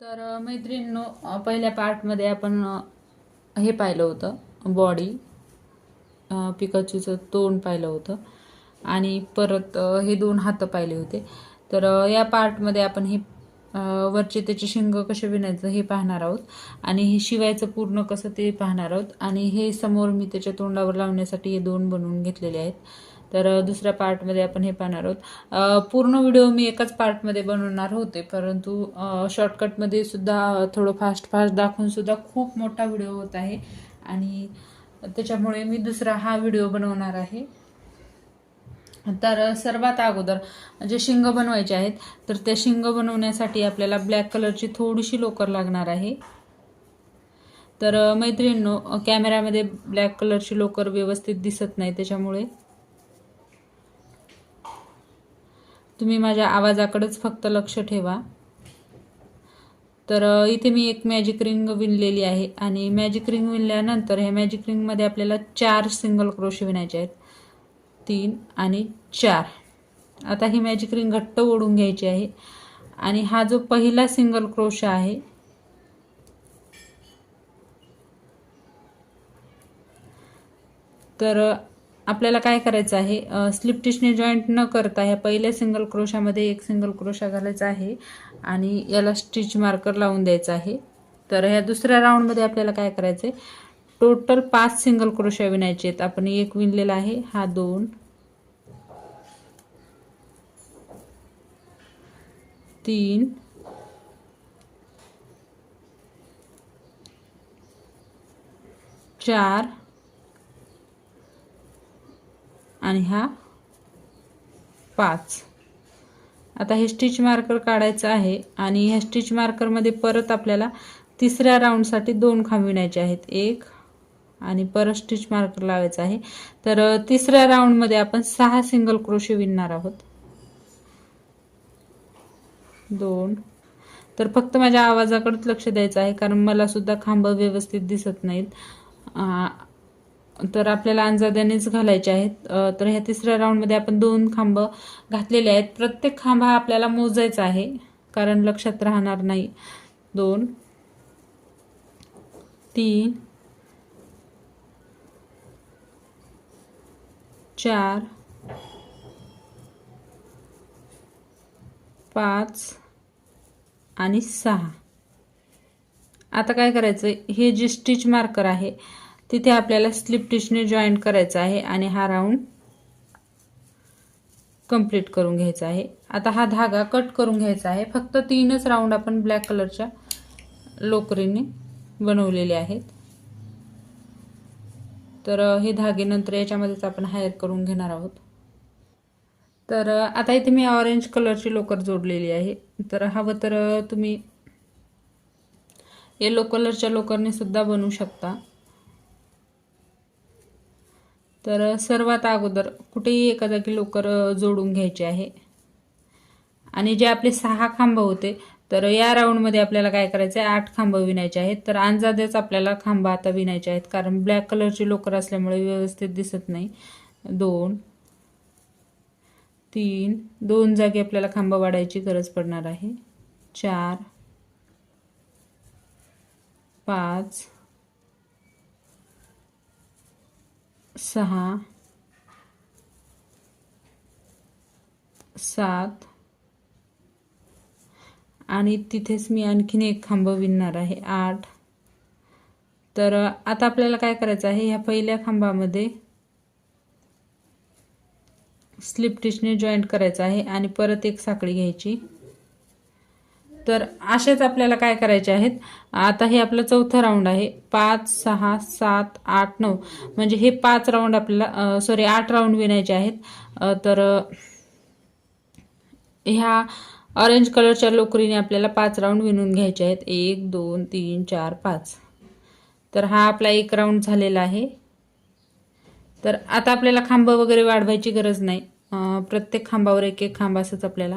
तर मैत्रिणींनो पहिल्या पार्टमध्ये आपण हे पाहिलं होतं बॉडी पिकाचूचं तोंड पाहिलं होतं आणि परत हे दोन हात पाहिले होते. तर या पार्टमध्ये आपण हे वरचे त्याचे शिंग कसे विणायचं हे पाहणार आहोत आणि हे शिवायचं पूर्ण कसं ते पाहणार आहोत. आणि हे समोर मी त्याच्या तोंडावर लावण्यासाठी हे दोन बनवून घेतलेले आहेत. तर दुसऱ्या पार्टमध्ये आपण हे पाहणार आहोत. पूर्ण व्हिडिओ मी एकाच पार्टमध्ये बनवणार होते परंतु शॉर्टकटमध्ये सुद्धा थोडं फास्ट फास्ट दाखवून सुद्धा खूप मोठा व्हिडिओ होत आहे आणि त्याच्यामुळे मी दुसरा हा व्हिडिओ बनवणार आहे. तर सर्वात अगोदर जे शिंग बनवायचे आहेत तर त्या शिंग बनवण्यासाठी आपल्याला ब्लॅक कलरची थोडीशी लोकर लागणार आहे. तर मैत्रिणींनो कॅमेऱ्यामध्ये ब्लॅक कलरची लोकर व्यवस्थित दिसत नाही त्याच्यामुळे तुम्ही माझ्या आवाजाकडेच फक्त लक्ष ठेवा. तर इथे मी एक मॅजिक रिंग विणलेली आहे आणि मॅजिक रिंग विणल्यानंतर ह्या मॅजिक रिंगमध्ये आपल्याला चार सिंगल क्रोशे विणायचे आहेत. तीन आणि चार. आता ही मॅजिक रिंग घट्ट ओढून घ्यायची आहे आणि हा जो पहिला सिंगल क्रोशा आहे तर आपल्याला काय करायचं आहे? स्लिप टिशने जॉईंट न करता ह्या पहिल्या सिंगल क्रोशामध्ये एक सिंगल क्रोशा घालायचा आहे आणि याला स्टिच मार्कर लावून द्यायचा आहे. तर ह्या दुसऱ्या राऊंडमध्ये आपल्याला काय करायचं आहे टोटल पाच सिंगल क्रोशा विणायचे आहेत. आपण एक विणलेला आहे. हा दोन. तीन. चार. आणि हा पाच. आता हे स्टिच मार्कर काढायचं आहे आणि ह्या स्टिच मार्करमध्ये परत आपल्याला तिसऱ्या राऊंडसाठी दोन खांब विणायचे आहेत. एक आणि परत स्टिच मार्कर लावायचा आहे. तर तिसऱ्या राऊंडमध्ये आपण सहा सिंगल क्रोशे विणणार आहोत. दोन. तर फक्त माझ्या आवाजाकडेच लक्ष द्यायचं आहे कारण मला सुद्धा खांब व्यवस्थित दिसत नाहीत. तर आपल्याला अंजाद्यानेच घालायचे आहेत. तर ह्या तिसऱ्या राऊंडमध्ये आपण दोन खांब घातलेले आहेत. प्रत्येक खांब हा आपल्याला मोजायचा आहे कारण लक्षात राहणार नाही. दोन तीन चार पाच आणि सहा. आता काय करायचं? हे जे स्टिच मार्कर आहे तिथे आपल्याला स्लिप टिशने जॉईंट करायचा आहे आणि हा राऊंड कंप्लीट करून घ्यायचा आहे. आता हा धागा कट करून घ्यायचा आहे. फक्त तीनच राऊंड आपण ब्लॅक कलरच्या लोकरीने बनवलेले आहेत. तर हे धागे नंतर याच्यामध्येच आपण हायर करून घेणार आहोत. तर आता इथे मी ऑरेंज कलरची लोकर जोडलेली आहे. तर हवं तर तुम्ही येलो कलरच्या लोकरने सुद्धा बनवू शकता. तर सर्वात अगोदर कुठेही एका जागी लोकर जोडून घ्यायची आहे. आणि जे आपले सहा खांब होते तर या राऊंडमध्ये आपल्याला काय करायचं आहे आठ खांब विणायचे आहेत. तर अंदाजेच आपल्याला खांब आता विणायचे आहेत. कारण ब्लॅक कलरची लोकर असल्यामुळे व्यवस्थित दिसत नाही. दोन तीन दोन जागी आपल्याला खांब वाढायची गरज पडणार आहे. चार पाच सहा सात आणि तिथेच मी आणखीन एक खांब विणणार आहे आठ. तर आता आपल्याला काय करायचं आहे? ह्या पहिल्या खांबामध्ये स्लिप टिचने जॉईंट करायचं आहे आणि परत एक साखळी घ्यायची. तर असेच आपल्याला काय करायचे आहेत? आता हे आपलं चौथं राऊंड आहे. पाच सहा सात आठ नऊ. म्हणजे हे पाच राऊंड आपल्याला सॉरी आठ राऊंड विणायचे आहेत. तर ह्या ऑरेंज कलरच्या लोकरीने आपल्याला पाच राऊंड विणून घ्यायचे आहेत. एक दोन तीन चार पाच. तर हा आपला एक राऊंड झालेला आहे. तर आता आपल्याला खांब वगैरे वाढवायची गरज नाही. प्रत्येक खांबावर एक एक खांब असंच आपल्याला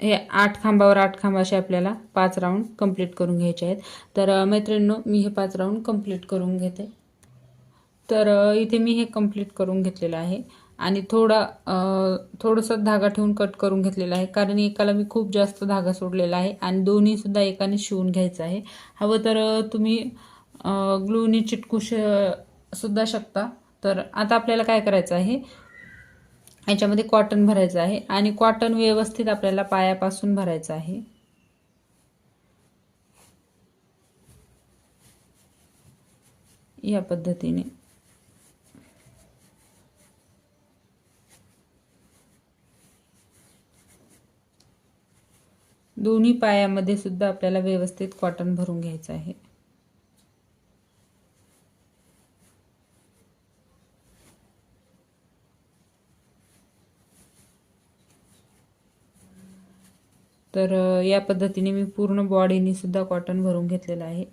हे आठ खांबावर आठ खांबाशी आपल्याला पाच राऊंड कंप्लीट करून घ्यायचे आहेत. तर मैत्रिणींनो मी हे पाच राऊंड कंप्लीट करून घेते. तर इथे मी हे कंप्लीट करून घेतलेलं आहे. आणि थोडा थोडंसं धागा ठेवून कट करून घेतलेला आहे. कारण एकाला मी खूप जास्त धागा सोडलेला आहे आणि दोन्हीसुद्धा एकाने शिवून घ्यायचं आहे. हवं तर तुम्ही ग्लूनी चिटकू श सुद्धा शकता. तर आता आपल्याला काय करायचं आहे? याच्यामध्ये कॉटन भरायचं आहे आणि कॉटन व्यवस्थित आपल्याला पायापासून भरायचं आहे. या पद्धतीने. दोन्ही पायामध्ये सुद्धा आपल्याला व्यवस्थित कॉटन भरून घ्यायचं आहे. तर या पद्धतीने मी पूर्ण बॉडीने सुद्धा कॉटन भरून घेतलेलं आहे.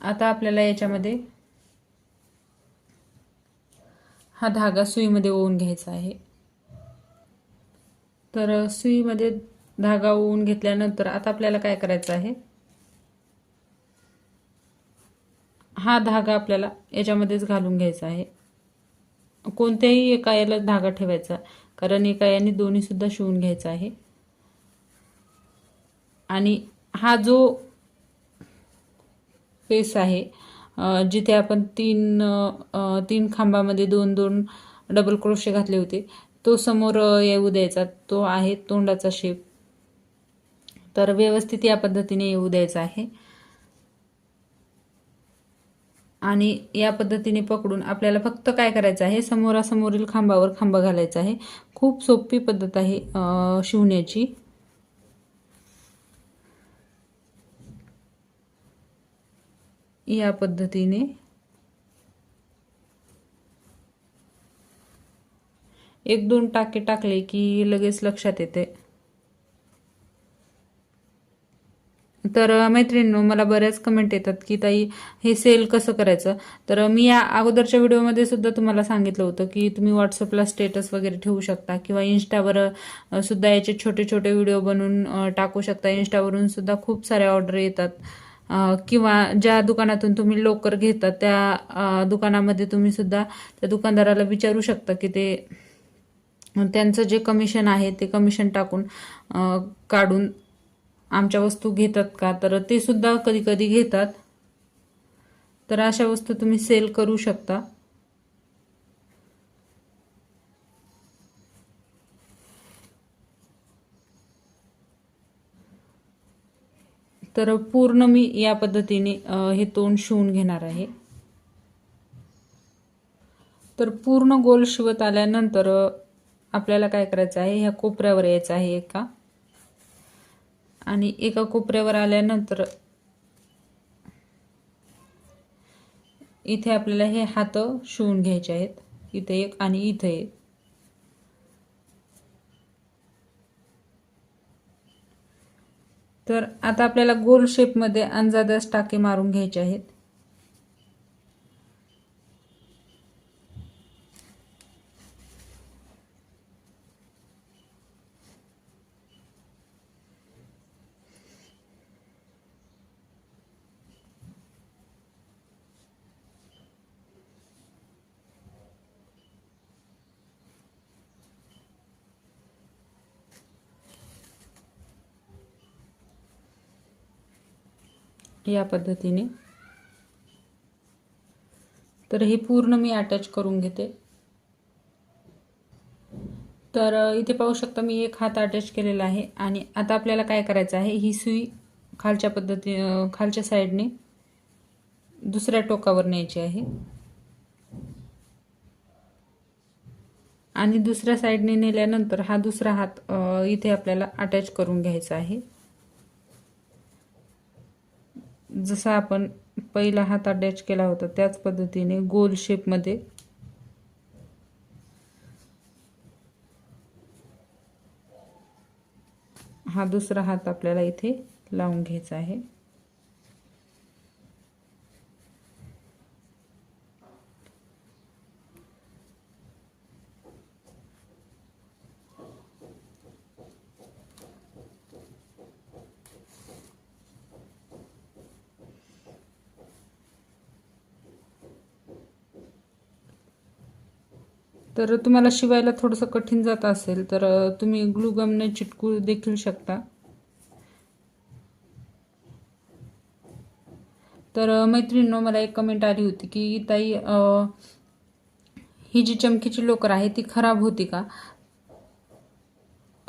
आता आपल्याला याच्यामध्ये हा धागा सुईमध्ये ओवून घ्यायचा आहे. तर सुईमध्ये धागा ओवून घेतल्यानंतर आता आपल्याला काय करायचं आहे? हा धागा आपल्याला याच्यामध्येच घालून घ्यायचा आहे. कोणत्याही एका याला धागा ठेवायचा कारण एका याने दोन्हीसुद्धा शिवून घ्यायचा आहे. आणि हा जो पेस आहे जिथे आपण तीन तीन खांबामध्ये दोन दोन डबल क्रोशे घातले होते तो समोर येऊ द्यायचा. तो आहे तोंडाचा शेप तर व्यवस्थित या पद्धतीने येऊ द्यायचा आहे. आणि या पद्धतीने पकडून आपल्याला फक्त काय करायचं आहे समोरासमोरील खांबावर खांबा घालायचा आहे. खूप सोपी पद्धत आहे शिवण्याची. या पद्धतीने. एक दोन टाके टाकले की लगेच लक्षात येते. तर मैत्रिणींनो मला बऱ्याच कमेंट येतात की ताई हे सेल कसं करायचं? तर मी या अगोदरच्या व्हिडिओमध्ये सुद्धा तुम्हाला सांगितलं होतं की तुम्ही व्हॉट्सअपला स्टेटस वगैरे ठेवू शकता किंवा इन्स्टावर सुद्धा याचे छोटे छोटे व्हिडिओ बनवून टाकू शकता. इन्स्टावरून सुद्धा खूप साऱ्या ऑर्डर येतात. किंवा ज्या दुकानातून तुम्ही लोकर घेता त्या दुकानामध्ये तुम्ही सुद्धा त्या दुकानदाराला विचारू शकता की ते त्यांचं जे कमिशन आहे ते कमिशन टाकून काढून आमच्या वस्तू घेतात का? तर ते सुद्धा कधी कधी घेतात. तर अशा वस्तू तुम्ही सेल करू शकता. तर पूर्ण मी या पद्धतीने हे तोंड शिवून घेणार आहे. तर पूर्ण गोल शिवत आल्यानंतर आपल्याला काय करायचं आहे? ह्या कोपऱ्यावर यायचं आहे एका. आणि एका कोपऱ्यावर आल्यानंतर इथे आपल्याला हे हात शिवून घ्यायचे आहेत. इथे एक आणि इथे एक. तर आता आपल्याला गोल शेपमध्ये अंजादास टाके मारून घ्यायचे आहेत. या पद्धतीने. तर हे पूर्ण मी अटॅच करून घेते. तर इथे पाहू शकता मी एक हात अटॅच केलेला आहे आणि आता आपल्याला काय करायचं आहे? ही सुई खालच्या पद्धती खालच्या साईडने दुसऱ्या टोकावर न्यायची आहे. आणि दुसऱ्या साईडने नेल्यानंतर हा दुसरा हात इथे आपल्याला अटॅच करून घ्यायचा आहे. जसा आपण पहिला हात अटॅच केला होता त्याच पद्धतीने गोल शेपमध्ये हा दुसरा हात आपल्याला इथे लावून घ्यायचा आहे. तर तुम्हाला शिवायला थोडंसं कठीण जात असेल तर तुम्ही ग्लूगमने चिटकू देखील शकता. तर मैत्रिणींनो मला एक कमेंट आली होती की ताई ही जी चमकीची लोकर आहे ती खराब होती का?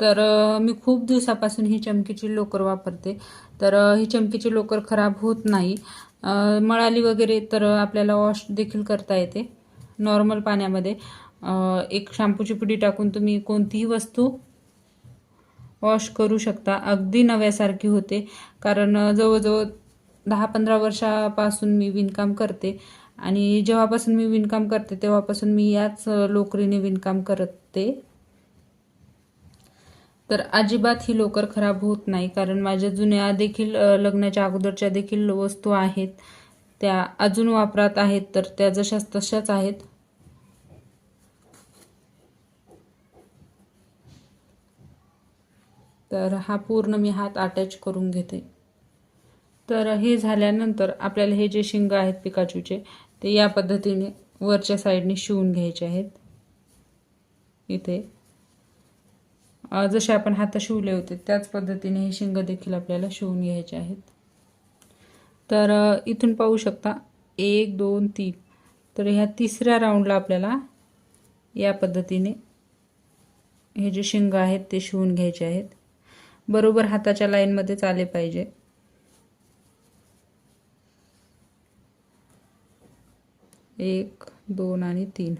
तर मी खूप दिवसापासून ही चमकीची लोकर वापरते. तर ही चमकीची लोकर खराब होत नाही. मळाली वगैरे तर आपल्याला वॉश देखील करता येते नॉर्मल पाण्यामध्ये. एक शॅम्पूची पुडी टाकून तुम्ही कोणतीही वस्तू वॉश करू शकता. अगदी नव्यासारखी होते. कारण जवळजवळ दहा पंधरा वर्षापासून मी विणकाम करते. आणि जेव्हापासून मी विणकाम करते तेव्हापासून मी याच लोकरीने विणकाम करते. तर अजिबात ही लोकर खराब होत नाही. कारण माझ्या जुन्या देखील लग्नाच्या अगोदरच्या देखील वस्तू आहेत. त्या अजून वापरात आहेत. तर त्या जशाच तशाच आहेत. तर हा पूर्ण मी हात अटॅच करून घेते. तर हे झाल्यानंतर आपल्याला हे जे शिंग आहेत पिकाचूचे ते या पद्धतीने वरच्या साईडने शिवून घ्यायचे आहेत. इथे. जसे आपण हाता शिवले होते त्याच पद्धतीने हे शिंग देखील आपल्याला शिवून घ्यायचे आहेत. तर इथून पाहू शकता एक दोन तीन. तर ह्या तिसऱ्या राऊंडला आपल्याला या पद्धतीने हे जे शिंग आहेत ते शिवून घ्यायचे आहेत. बरोबर हाताच्या लाईनमध्येच आले पाहिजे. एक दोन आणि तीन.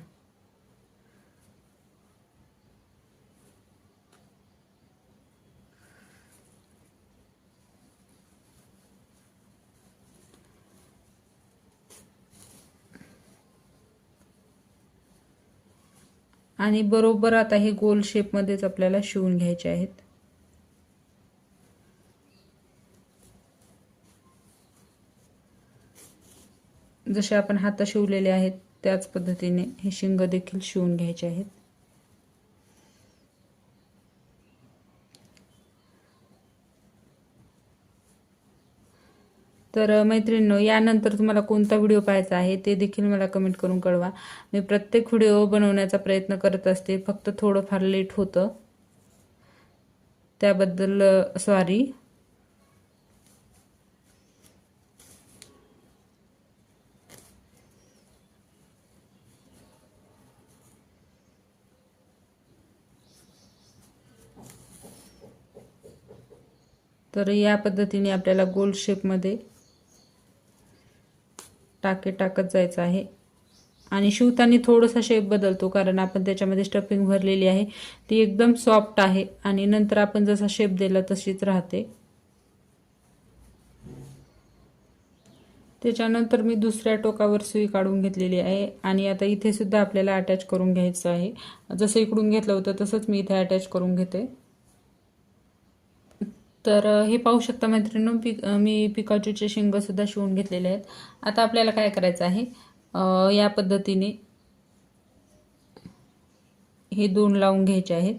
आणि बरोबर आता हे गोल शेपमध्येच आपल्याला शिवून घ्यायचे आहेत. जसे आपण हाता शिवलेले आहेत त्याच पद्धतीने हे शिंग देखील शिवून घ्यायचे आहेत. तर मैत्रिणींनो यानंतर तुम्हाला कोणता व्हिडिओ पाहायचा आहे ते देखील मला कमेंट करून कळवा. मी प्रत्येक व्हिडिओ बनवण्याचा प्रयत्न करत असते फक्त थोडंफार लेट होतं. त्याबद्दल सॉरी तर या पद्धतीने आपल्याला गोल शेपमध्ये टाके टाकत जायचं आहे. आणि शिवताना थोडासा शेप बदलतो कारण आपण त्याच्यामध्ये स्टफिंग भरलेली आहे. ती एकदम सॉफ्ट आहे आणि नंतर आपण जसा शेप दिला तशीच राहते. त्याच्यानंतर मी दुसऱ्या टोकावर सुई काढून घेतलेली आहे आणि आता इथे सुद्धा आपल्याला अटॅच करून घ्यायचं आहे. जसं इकडून घेतलं होतं तसंच मी इथे अटॅच करून घेते. तर हे पाहू शकता मैत्रिणी पिक मी पिकाचूचे शेंगंसुद्धा शिवून घेतलेले आहेत. आता आपल्याला काय करायचं आहे? या पद्धतीने हे दोन लावून घ्यायचे आहेत.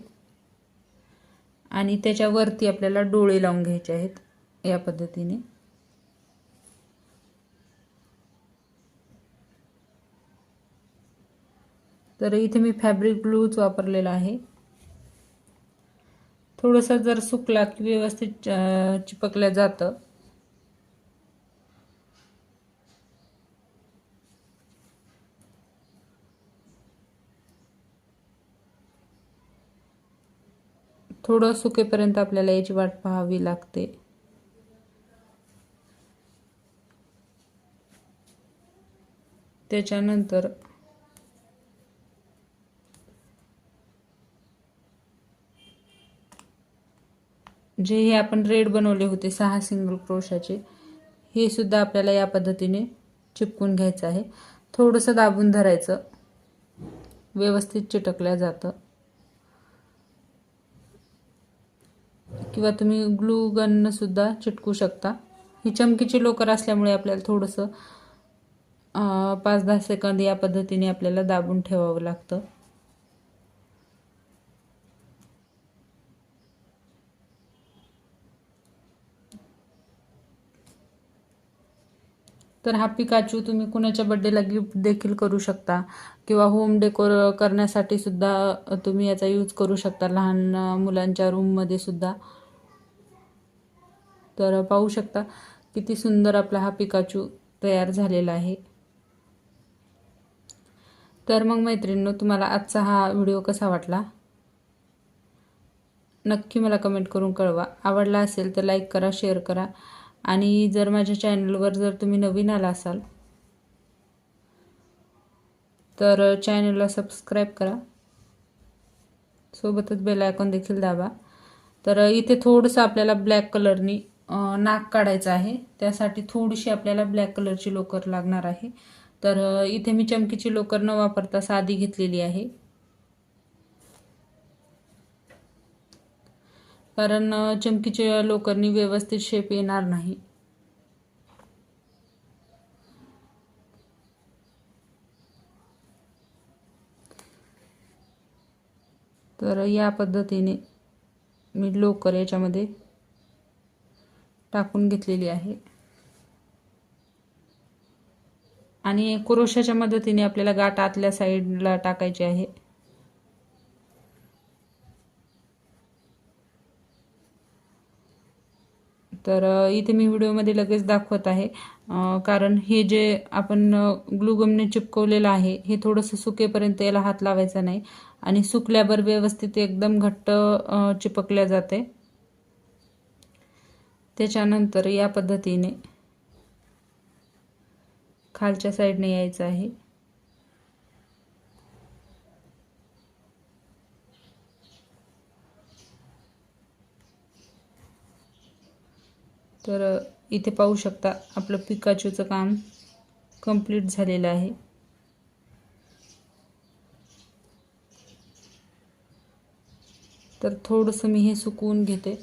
आणि त्याच्यावरती आपल्याला डोळे लावून घ्यायचे आहेत या पद्धतीने. तर इथे मी फॅब्रिक ग्लूच वापरलेला आहे. थोडंसं जर सुकला की व्यवस्थित चिपकल्या जातं. थोडं सुकेपर्यंत आपल्याला याची वाट पाहावी लागते. त्याच्यानंतर जे हे आपण रेड बनवले होते सहा सिंगल क्रोशाचे हे सुद्धा आपल्याला या पद्धतीने चिपकून घ्यायचं आहे. थोडंसं दाबून धरायचं. व्यवस्थित चिटकल्या जातं. किंवा तुम्ही ग्लू गननं सुद्धा चिटकू शकता. ही चमकीची लोकर असल्यामुळे आपल्याला थोडंसं पाच दहा सेकंद या पद्धतीने आपल्याला दाबून ठेवावं लागतं. तर हा पिकाचू तुम्ही कुणाच्या बड्डेला गिफ्ट देखील करू शकता. किंवा होम डेकोर करण्यासाठी सुद्धा तुम्ही याचा यूज करू शकता. लहान मुलांच्या रूममध्ये सुद्धा. तर पाहू शकता किती सुंदर आपला हा पिकाचू तयार झालेला आहे. तर मग मैत्रिणींनो तुम्हाला आजचा हा व्हिडिओ कसा वाटला? नक्की मला कमेंट करून कळवा. आवडला असेल तर लाईक करा शेअर करा. आणि जर माझ्या चॅनलवर जर तुम्ही नवीन आला असाल तर चॅनलला सबस्क्राईब करा. सोबतच बेल आयकॉन देखील दाबा. तर इथे थोडंसं आपल्याला ब्लॅक कलरनी नाक काढायचं आहे. त्यासाठी थोडीशी आपल्याला ब्लॅक कलरची लोकर लागणार आहे. तर इथे मी चमकीची लोकर न वापरता साधी घेतलेली आहे. कारण चमकीच्या लोकरनी व्यवस्थित शेप येणार नाही. तर या पद्धतीने मी लोकर याच्यामध्ये टाकून घेतलेली आहे. आणि क्रोशाच्या मदतीने आपल्याला गाठ आतल्या साईडला टाकायची आहे. तर इथे मी व्हिडिओमध्ये लगेच दाखवत आहे. कारण हे जे आपण ग्लुगमने चिपकवलेलं आहे हे थोडंसं सुकेपर्यंत याला हात लावायचा नाही. आणि सुकल्यावर व्यवस्थित एकदम घट्ट चिपकल्या जाते. त्याच्यानंतर या पद्धतीने खालच्या साईडने यायचं आहे. तर इथे पाहू शकता आपलं पिकाचूचं काम कंप्लीट झालेलं आहे. तर थोडंसं मी हे सुकवून घेते.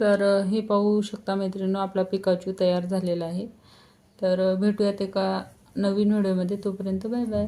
तर हे पाहू शकता मैत्रिणीनं आपला पिकाचू तयार झालेला आहे. तर भेटूयात एका नवीन व्हिडिओमध्ये. तोपर्यंत बाय बाय.